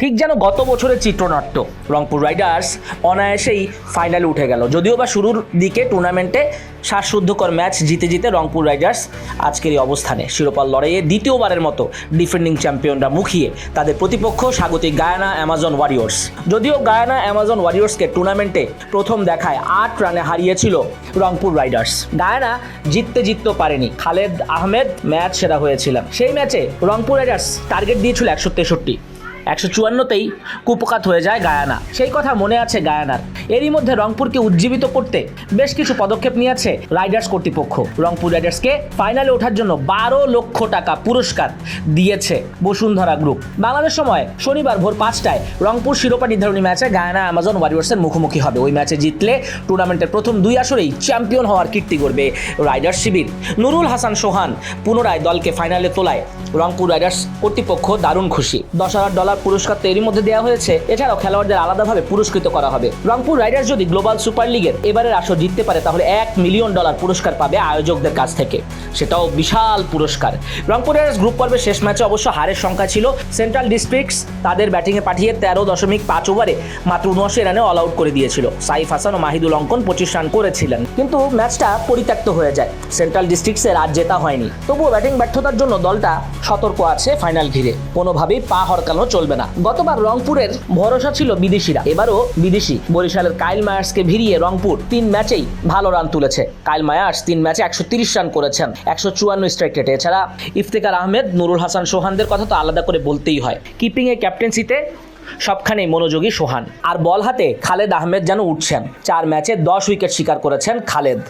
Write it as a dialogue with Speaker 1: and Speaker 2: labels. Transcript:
Speaker 1: ঠিক যেন গত বছরের চিত্রনাট্য। রংপুর রাইডার্স অনায়াসেই ফাইনালে উঠে গেল। যদিও বা শুরুর দিকে টুর্নামেন্টে শ্বাসরুদ্ধকর ম্যাচ জিতে জিতে রংপুর রাইডার্স আজকের এই অবস্থানে শিরোপার লড়াইয়ে দ্বিতীয়বারের মতো ডিফেন্ডিং চ্যাম্পিয়নরা মুখিয়ে তাদের প্রতিপক্ষ স্বাগতিক গায়ানা অ্যামাজন ওয়ারিয়র্স। যদিও গায়ানা অ্যামাজন ওয়ারিয়র্সকে টুর্নামেন্টে প্রথম দেখায় আট রানে হারিয়েছিল রংপুর রাইডার্স। গায়ানা জিততে জিততেও পারেনি। খালেদ আহমেদ ম্যাচ সেরা হয়েছিলেন। সেই ম্যাচে রংপুর রাইডার্স টার্গেট দিয়েছিল একশো তেষট্টি। একশো চুয়ান্নতেই কুপকাত হয়ে যায় গায়ানা। সেই কথা মনে আছে গায়ানার। এরই মধ্যে রংপুরকে উজ্জীবিত করতে বেশ কিছু পদক্ষেপ নিয়েছে রাইডার্স কর্তৃপক্ষ। রংপুর রাইডার্সকে ফাইনালে ওঠার জন্য বারো লক্ষ টাকা পুরস্কার দিয়েছে বসুন্ধরা গ্রুপ। বাংলাদেশ সময় শনিবার ভোর পাঁচটায় রংপুর শিরোপা নির্ধারণী ম্যাচে গায়ানা, অ্যামাজন ওয়ারিয়র্সের মুখোমুখি হবে। ওই ম্যাচে জিতলে টুর্নামেন্টের প্রথম দুই আসরেই চ্যাম্পিয়ন হওয়ার কীর্তি করবে রাইডার্স শিবির। নুরুল হাসান সোহান পুনরায় দলকে ফাইনালে তোলায় রংপুর রাইডার্স কর্তৃপক্ষ দারুণ খুশি। দশ হাজার ডলার পুরস্কার তো এরই মধ্যে দেওয়া হয়েছে। এছাড়াও খেলোয়াড়দের আলাদাভাবে পুরস্কৃত করা হবে। রংপুর রাইডার্স যদি গ্লোবাল সুপার লিগের এবারের আসর জিততে পারে, তাহলে এক মিলিয়ন ডলার পুরস্কার পাবে আয়োজকদের কাছ থেকে। সেটাও বিশাল পুরস্কার। রংপুর রাইডার্স গ্রুপ পর্বের শেষ ম্যাচে অবশ্য হারের সংখ্যা ছিল সেন্ট্রাল ডিস্ট্রিক্টস। তাদের ব্যাটিংয়ে পাঠিয়ে তেরো দশমিক পাঁচ ওভারে মাত্র উনআশি রানে অল আউট করে দিয়েছিল। সাইফ হাসান ও মাহিদুল অঙ্কন পঁচিশ রান করেছিলেন। কিন্তু ম্যাচটা পরিত্যক্ত হয়ে যায়। সেন্ট্রাল ডিস্ট্রিক্টসের আজ জেতা হয়নি। তবুও ব্যাটিং ব্যর্থতার জন্য দলটা সতর্ক আছে ফাইনাল ঘিরে। কোনোভাবেই পা হরকানো চলবে না। গতবার রংপুরের ভরসা ছিল বিদেশিরা। এবারও বিদেশি বরিশালের কাইল মায়ার্সকে ভিড়িয়ে রংপুর তিন ম্যাচেই ভালো রান তুলেছে। কাইল মায়ার্স তিন ম্যাচে একশো রান করেছেন, একশো চুয়ান্ন স্ট্রাইক রেটে। এছাড়া ইফতেকার আহমেদ, নুরুল হাসান সোহানদের কথা তো আলাদা করে বলতেই হয়। কিপিংয়ে ক্যাপ্টেন্সিতে সবখানেই মনোযোগী সোহান। আর বল হাতে খালেদ আহমেদ যেন উঠছেন। চার ম্যাচে দশ উইকেট শিকার করেছেন খালেদ।